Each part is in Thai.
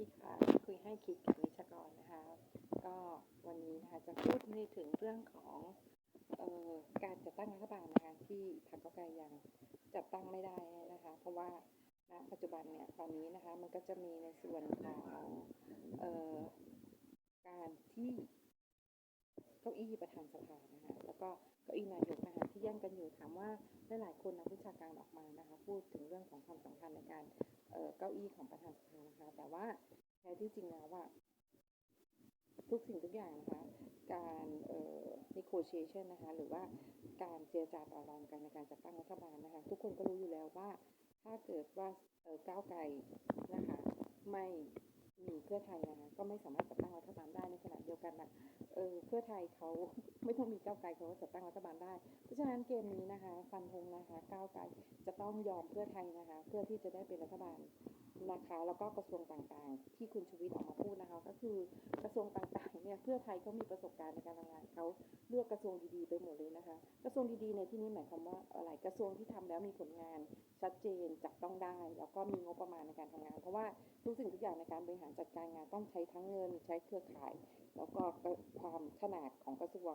ดีค่ะคุยให้คิดกับนิชกรนะคะ ก็วันนี้นะคะจะพูดในถึงเรื่องของออการจัดตั้งรัฐบาลนะคะที่พรรคก้าวไกลยังจัดตั้งไม่ได้นะคะ เพราะว่าณปัจจุบันเนี่ยตอนนี้นะคะมันก็จะมีในส่วนของออการที่เก้าอี้ประธานสภานะคะแล้วก็เก้าอี้นายกนะคะที่แย่งกันอยู่ถามว่าหลายๆคนนักวิชาการออกมานะคะ พูดถึงเรื่องของความสำคัญในการเอี้ของประธานสภานะคะ แต่ว่าแท้ที่จริงแล้วว่า ทุกสิ่งทุกอย่างนะคะ การเอ่อ negotiation นะคะ หรือว่าการเจรจาต่อรองกันในการจัดตั้งรัฐบาลนะคะ ทุกคนก็รู้อยู่แล้วว่า ถ้าเกิดว่าเอ่อก้าวไกลนะคะ ไม่มีเพื่อไทยนะคะ ก็ไม่สามารถจัดตั้งรัฐบาลได้ในขณะเดียวกันนะเออเพื่อไทยเขาไม่ต้องมีก้าวไกลเขาก็จัดตั้งรัฐบาลได้ เพราะฉะนั้นเกมนี้นะคะ ฟันธงนะคะ ก้าวไกลจะต้องยอมเพื่อไทยนะคะ เพื่อที่จะได้เป็นรัฐบาล นะคะแล้วก็กระทรวงต่างๆ ที่คุณชูวิทย์ออกมาพูดนะคะ ก็คือกระทรวงต่างๆเนี่ยเพื่อไทยเขามีประสบการณ์ในการทำงานเขาเลือกกระทรวงดีๆไปหมดเลยนะคะ กระทรวงดีๆในที่นี้หมายความว่าอะไรกระทรวงที่ทำแล้วมีผลงานชัดเจนจับต้องได้ แล้วก็มีงบประมาณในการทำงาน เพราะว่าทุกสิ่งทุกอย่างในการบริหารจัดการงานต้องใช้ทั้งเงินใช้เครือข่าย แล้วก็ความขนาดของกระทรวง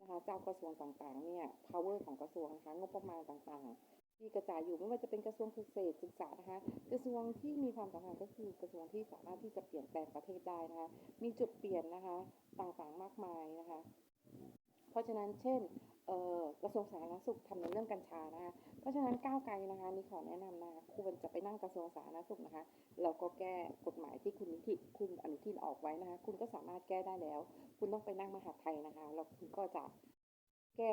นะคะเจ้ากระทรวงต่างๆเนี่ย power ของกระทรวงนะคะงบประมาณต่างๆ ที่กระจายอยู่ไม่ว่าจะเป็นกระทรวงเกษตรศึกษานะคะกระทรวงที่มีความสำคัญก็คือกระทรวงที่สามารถที่จะเปลี่ยนแปลงประเทศได้นะคะมีจุดเปลี่ยนนะคะต่างๆมากมายนะคะ เพราะฉะนั้นเช่นกระทรวงสาธารณสุขทำในเรื่องกัญชานะคะเพราะฉะนั้นก้าวไกลนะคะนี่ขอแนะนำนะคะควรจะไปนั่งกระทรวงสาธารณสุขนะคะแล้วก็แก้กฎหมายที่คุณนิติคุณอนุทินออกไว้นะคะ คุณก็สามารถแก้ได้แล้ว คุณต้องไปนั่งมหาไทยนะคะแล้วคุณก็จะแก้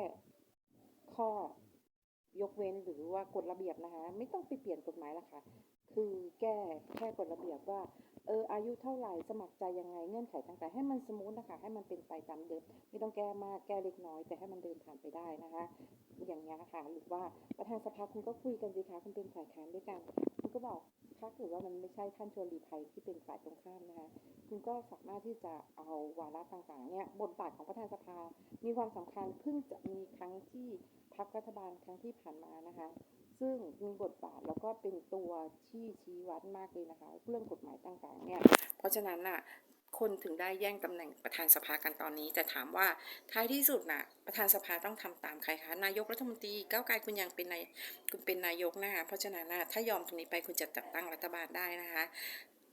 ข้อ ยกเว้นหรือว่ากฎระเบียบนะคะ ไม่ต้องไปเปลี่ยนกฎหมายละค่ะ คือแก้แค่กฎระเบียบว่าเอออายุเท่าไหร่สมัครใจยังไงเงื่อนไขต่างๆ ให้มันสมูทนะคะ ให้มันเป็นไปตามเดิม ไม่ต้องแก้มากแก้เล็กน้อย แต่ให้มันเดินผ่านไปได้นะคะ อย่างนี้ยค่ะหรือว่าประธานสภาคุณก็คุยกันสิคะคุณเป็นฝ่ายค้านด้วยกัน คุณก็บอกถ้าถือว่ามันไม่ใช่ท่านชวนหลีภัยที่เป็นฝ่ายตรงข้ามนะคะ คุณก็สามารถที่จะเอาวาระต่างๆเนี่ยบทบาทของประธานสภา มีความสำคัญเพิ่งจะมีครั้งที่ พักรัฐบาลครั้งที่ผ่านมานะคะ ซึ่งมีบทบาทแล้วก็เป็นตัวที่ชี้วัดมากเลยนะคะ เรื่องกฎหมายต่างๆเนี่ยเพราะฉะนั้นน่ะคนถึงได้แย่งตำแหน่งประธานสภากันตอนนี้ แต่ถามว่าท้ายที่สุดน่ะประธานสภาต้องทำตามใครคะนายกรัฐมนตรีก้าวไกลคุณยังเป็นนายคุณเป็นนายกนะคะเพราะฉะนั้นน่ะถ้ายอมตรงนี้ไปคุณจะจัดตั้งรัฐบาลได้นะคะ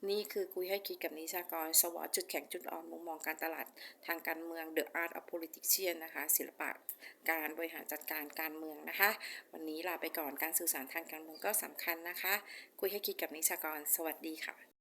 นี่คือคุยให้คิดกับนิชากร สวอจุดแข็งจุดอ่อนมุมมองการตลาดทางการเมือง The Art of Politician นะคะ ศิลปะการบริหารจัดการการเมืองนะคะ วันนี้ลาไปก่อนการสื่อสารทางการเมืองก็สำคัญนะคะ คุยให้คิดกับนิชากร สวัสดีค่ะ